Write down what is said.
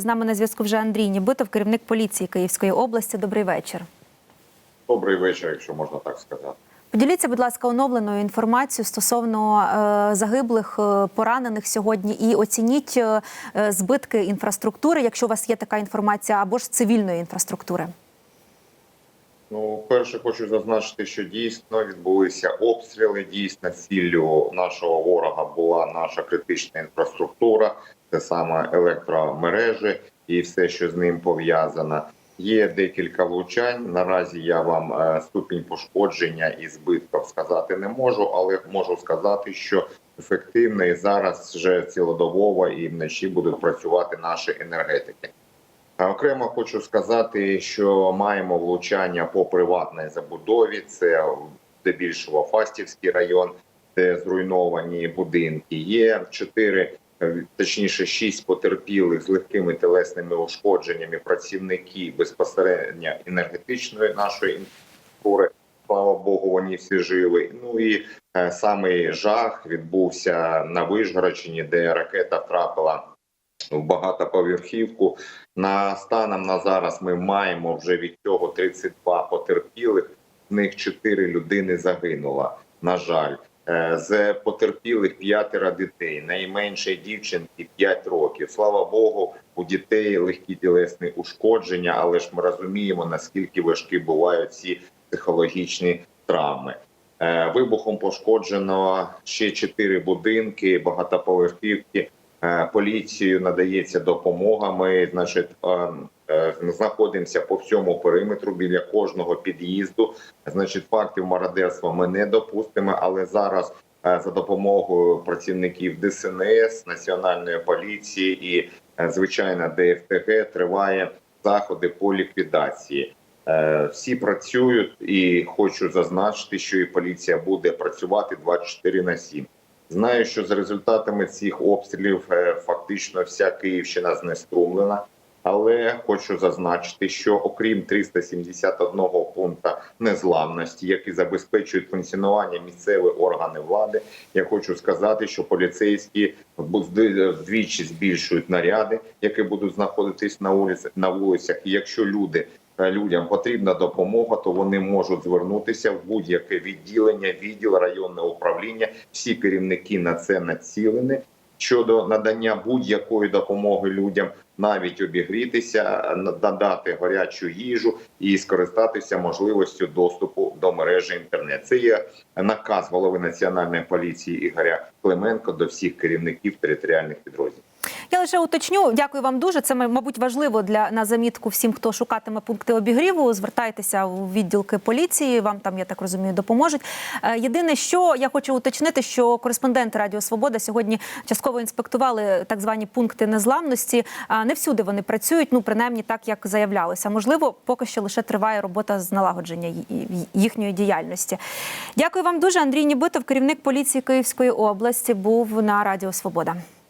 З нами на зв'язку вже Андрій Нібитов, керівник поліції Київської області. Добрий вечір. Добрий вечір, якщо можна так сказати. Поділіться, будь ласка, оновленою інформацією стосовно е, загиблих, е, поранених сьогодні, і оцініть е, е, збитки інфраструктури, якщо у вас є така інформація, або ж цивільної інфраструктури. Ну, перше, хочу зазначити, що дійсно відбулися обстріли. Дійсно, ціллю нашого ворога була наша критична інфраструктура, це саме електромережі і все, що з ним пов'язано. Є декілька влучань. Наразі я вам е, ступінь пошкодження і збитків сказати не можу, але можу сказати, що ефективно і зараз вже цілодобово і вночі будуть працювати наші енергетики. Окремо хочу сказати, що маємо влучання по приватній забудові. Це здебільшого Фастівський район, де зруйновані будинки. Є чотири, е, точніше, шість потерпілих з легкими телесними ушкодженнями. Працівники безпосередньо енергетичної нашої інфраструктури. Слава Богу, вони всі живі. Ну і е, самий жах відбувся на Вишгородщині, де ракета втрапила в багатоповерхівку. На станом на зараз ми маємо вже від цього 32 потерпілих. З них 4 людини загинуло. На жаль, Е, з потерпілих п'ятеро дітей. Найменшій дівчинки 5 років. Слава Богу, у дітей легкі тілесні ушкодження, але ж ми розуміємо наскільки важкі бувають ці психологічні травми. Е, Вибухом пошкоджено ще чотири будинки, багатоповерхівки. Е, Поліцією надається допомога. Ми, значить, е, е, знаходимося по всьому периметру біля кожного під'їзду. Значить, фактів мародерства ми не допустимо, але зараз за допомогою працівників ДСНС, національної поліції і звичайно ДФТГ триває заходи по ліквідації. Всі працюють, і хочу зазначити, що і поліція буде працювати 24 на 7. Знаю, що за результатами цих обстрілів е, фактично вся Київщина знеструмлена. Але хочу зазначити, що окрім 371 пункту незламності, які забезпечують функціонування місцеві органи влади, я хочу сказати, що поліцейські вдвічі збільшують наряди, які будуть знаходитись на вулиці на вулицях. І якщо люди людям потрібна допомога, то вони можуть звернутися в будь-яке відділення, відділ районне управління. Всі керівники на це націлені щодо надання будь-якої допомоги людям, навіть обігрітися, надати гарячу їжу і скористатися можливістю доступу до мережі інтернет. Це є наказ голови національної поліції Ігоря Клименко до всіх керівників територіальних підрозділів. Я лише уточню. Дякую вам дуже. Це мабуть важливо для на замітку всім, хто шукатиме пункти обігріву. Звертайтеся у відділки поліції. Вам там я так розумію, допоможуть. Е, Єдине, що я хочу уточнити, що кореспонденти Радіо Свобода сьогодні частково інспектували так звані пункти незламності. А Не всюди вони працюють. Ну принаймні так як заявлялося. Можливо, поки що лише триває робота з налагодження їхньої діяльності. Дякую вам дуже. Андрій Нібитов, керівник поліції Київської області, був на Радіо Свобода.